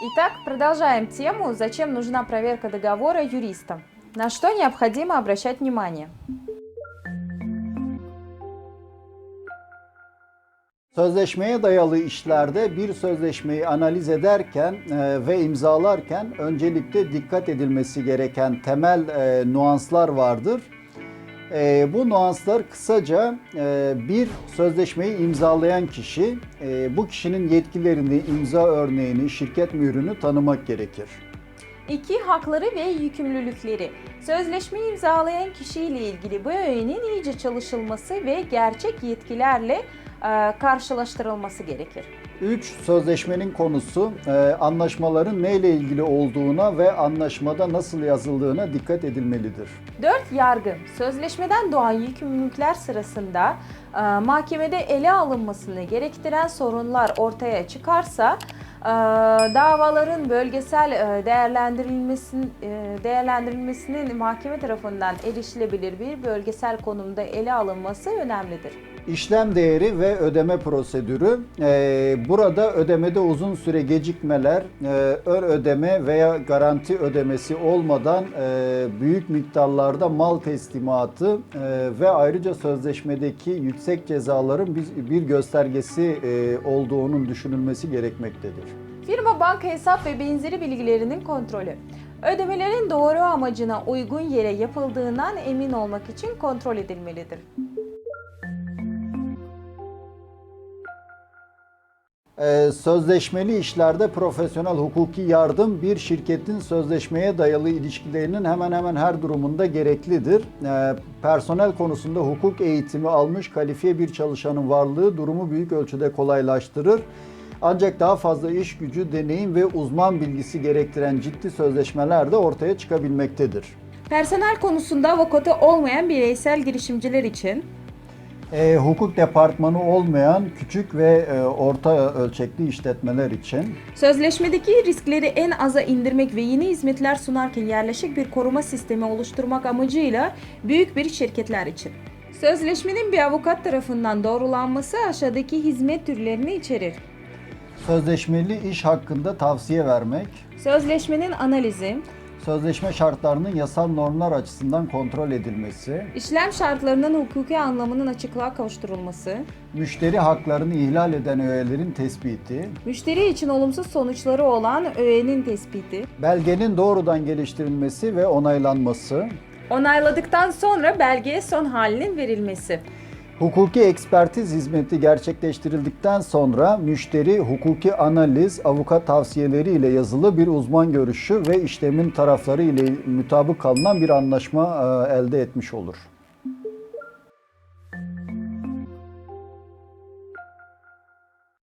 Итак, продолжаем тему «Зачем нужна проверка договора юристам?» На что необходимо обращать внимание? Sözleşmeye dayalı işlerde bir sözleşmeyi analiz ederken e, ve imzalarken öncelikle dikkat edilmesi gereken temel e, nuanslar vardır. E, bu nuanslar kısaca e, bir sözleşmeyi imzalayan kişi, e, bu kişinin yetkilerini, imza örneğini, şirket mührünü tanımak gerekir. İki, hakları ve yükümlülükleri. Sözleşmeyi imzalayan kişiyle ilgili bu öğenin iyice çalışılması ve gerçek yetkilerle karşılaştırılması gerekir. 3. Sözleşmenin konusu e, anlaşmaların neyle ilgili olduğuna ve anlaşmada nasıl yazıldığına dikkat edilmelidir. 4. Yargı. Sözleşmeden doğan yükümlülükler sırasında e, mahkemede ele alınmasını gerektiren sorunlar ortaya çıkarsa e, davaların bölgesel e, değerlendirilmesinin e, değerlendirilmesinin mahkeme tarafından erişilebilir bir bölgesel konumda ele alınması önemlidir. İşlem değeri ve ödeme prosedürü. Ee, burada ödemede uzun süre gecikmeler, e, ön ödeme veya garanti ödemesi olmadan e, büyük miktarlarda mal teslimatı e, ve ayrıca sözleşmedeki yüksek cezaların bir, göstergesi olduğunun düşünülmesi gerekmektedir. Firma banka hesap ve benzeri bilgilerinin kontrolü. Ödemelerin doğru amacına uygun yere yapıldığından emin olmak için kontrol edilmelidir. Sözleşmeli işlerde profesyonel hukuki yardım bir şirketin sözleşmeye dayalı ilişkilerinin hemen hemen her durumunda gereklidir. Ee, Personel konusunda hukuk eğitimi almış kalifiye bir çalışanın varlığı durumu büyük ölçüde kolaylaştırır. Ancak daha fazla iş gücü, deneyim ve uzman bilgisi gerektiren ciddi sözleşmeler de ortaya çıkabilmektedir. Personel konusunda avukatı olmayan bireysel girişimciler için Ee, hukuk departmanı olmayan küçük ve e, orta ölçekli işletmeler için Sözleşmedeki riskleri en aza indirmek ve yeni hizmetler sunarken yerleşik bir koruma sistemi oluşturmak amacıyla büyük bir şirketler için. Sözleşmenin bir avukat tarafından doğrulanması aşağıdaki hizmet türlerini içerir. Sözleşmeli iş hakkında tavsiye vermek, Sözleşmenin analizi, sözleşme şartlarının yasal normlar açısından kontrol edilmesi, işlem şartlarının hukuki anlamının açıklığa kavuşturulması, müşteri haklarını ihlal eden öğelerin tespiti, müşteri için olumsuz sonuçları olan öğenin tespiti, belgenin doğrudan geliştirilmesi ve onaylanması, onayladıktan sonra belgeye son halinin verilmesi. Hukuki ekspertiz hizmeti gerçekleştirildikten sonra müşteri hukuki analiz, avukat tavsiyeleri ile yazılı bir uzman görüşü ve işlemin tarafları ile mutabık kalınan bir anlaşma e, elde etmiş olur.